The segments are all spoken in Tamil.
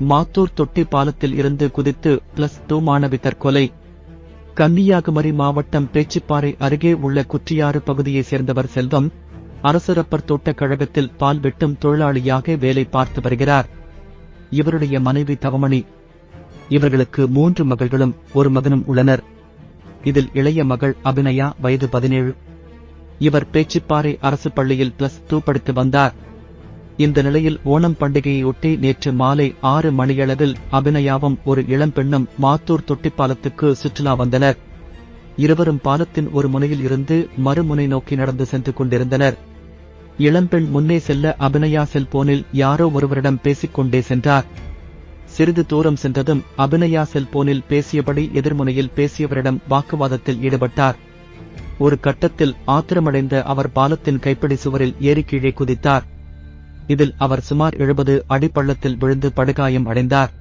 மாத்தூர் தொட்டி பாலத்தில் இருந்து குதித்து பிளஸ் டூ மாணவி தற்கொலை கன்னியாகுமரி மாவட்டம் பேச்சிப்பாறை அருகே உள்ள குற்றியாறு பகுதியைச் சேர்ந்தவர் செல்வம் அரசரப்பர் தோட்டக் கழகத்தில் பால் வெட்டும் தொழிலாளியாக வேலை பார்த்து வருகிறார். இவருடைய மனைவி தவமணி. இவர்களுக்கு மூன்று மகள்களும் ஒரு மகனும் உள்ளனர். இதில் இளைய மகள் அபிநயா வயது பதினேழு. இவர் பேச்சிப்பாறை அரசு பள்ளியில் பிளஸ் டூ படித்து வந்தார். இந்த நிலையில் ஓணம் பண்டிகையொட்டி நேற்று மாலை ஆறு மணியளவில் அபிநயாவும் ஒரு இளம்பெண்ணும் மாத்தூர் தொட்டிப்பாலத்துக்கு சுற்றுலா வந்தனர். இருவரும் பாலத்தின் ஒரு முனையில் இருந்து மறுமுனை நோக்கி நடந்து சென்று கொண்டிருந்தனர். இளம்பெண் முன்னே செல்ல அபிநயா செல்போனில் யாரோ ஒருவரிடம் பேசிக் கொண்டே சென்றார். சிறிது தூரம் சென்றதும் அபிநயா செல்போனில் பேசியபடி எதிர்முனையில் பேசியவரிடம் வாக்குவாதத்தில் ஈடுபட்டார். ஒரு கட்டத்தில் ஆத்திரமடைந்த அவர் பாலத்தின் கைப்பிடி சுவரில் ஏறி கீழே குதித்தார். இதில் அவர் சுமார் எழுபது அடிப்பள்ளத்தில் விழுந்து படுகாயம் அடைந்தார்.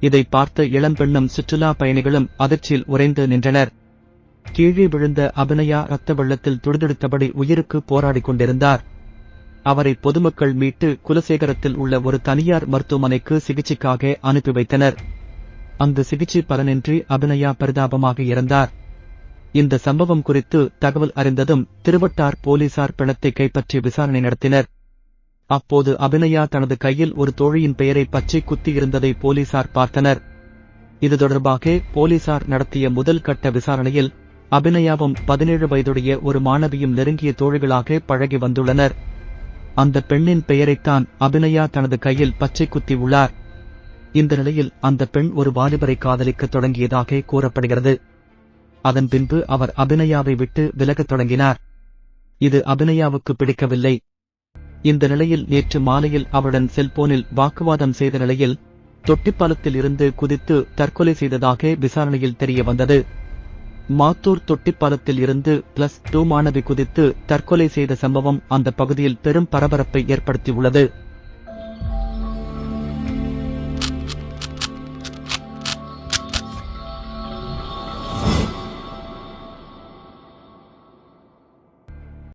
இதை பார்த்த இளம்பெண்ணும் சுற்றுலா பயணிகளும் அதிர்ச்சியில் உறைந்து நின்றனர். கீழே விழுந்த அபிநயா ரத்த வெள்ளத்தில் துடிதுடித்தபடி உயிருக்கு போராடிக் கொண்டிருந்தார். அவரை பொதுமக்கள் மீட்டு குலசேகரத்தில் உள்ள ஒரு தனியார் மருத்துவமனைக்கு சிகிச்சைக்காக அனுப்பி வைத்தனர். அங்கு சிகிச்சை பலனின்றி அபிநயா பரிதாபமாக இறந்தார். இந்த சம்பவம் குறித்து தகவல் அறிந்ததும் திருவட்டார் போலீசார் பிணத்தை கைப்பற்றி விசாரணை நடத்தினர். அப்போது அபிநயா தனது கையில் ஒரு தோழியின் பெயரை பச்சை குத்தி இருந்ததை போலீசார் பார்த்தனர். இது தொடர்பாக போலீசார் நடத்திய முதல் கட்ட விசாரணையில் அபிநயாவும் பதினேழு வயதுடைய ஒரு மாணவியும் நெருங்கிய தோழிகளாக பழகி வந்துள்ளனர். அந்த பெண்ணின் பெயரைத்தான் அபிநயா தனது கையில் பச்சை குத்தி உள்ளார். இந்த நிலையில் அந்த பெண் ஒரு வாலிபரை காதலிக்க தொடங்கியதாக கூறப்படுகிறது. அதன் பின்பு அவர் அபிநயாவை விட்டு விலகத் தொடங்கினார். இது அபிநயாவுக்கு பிடிக்கவில்லை. இந்த நிலையில் நேற்று மாலையில் அவருடன் செல்போனில் வாக்குவாதம் செய்த நிலையில் தொட்டிப்பாலத்தில் இருந்து குதித்து தற்கொலை செய்ததாக விசாரணையில் தெரிய வந்தது மாத்தூர் தொட்டிப்பாலத்தில் இருந்து பிளஸ் டூ மாணவி குதித்து தற்கொலை செய்த சம்பவம் அந்த பகுதியில் பெரும் பரபரப்பை ஏற்படுத்தியுள்ளது.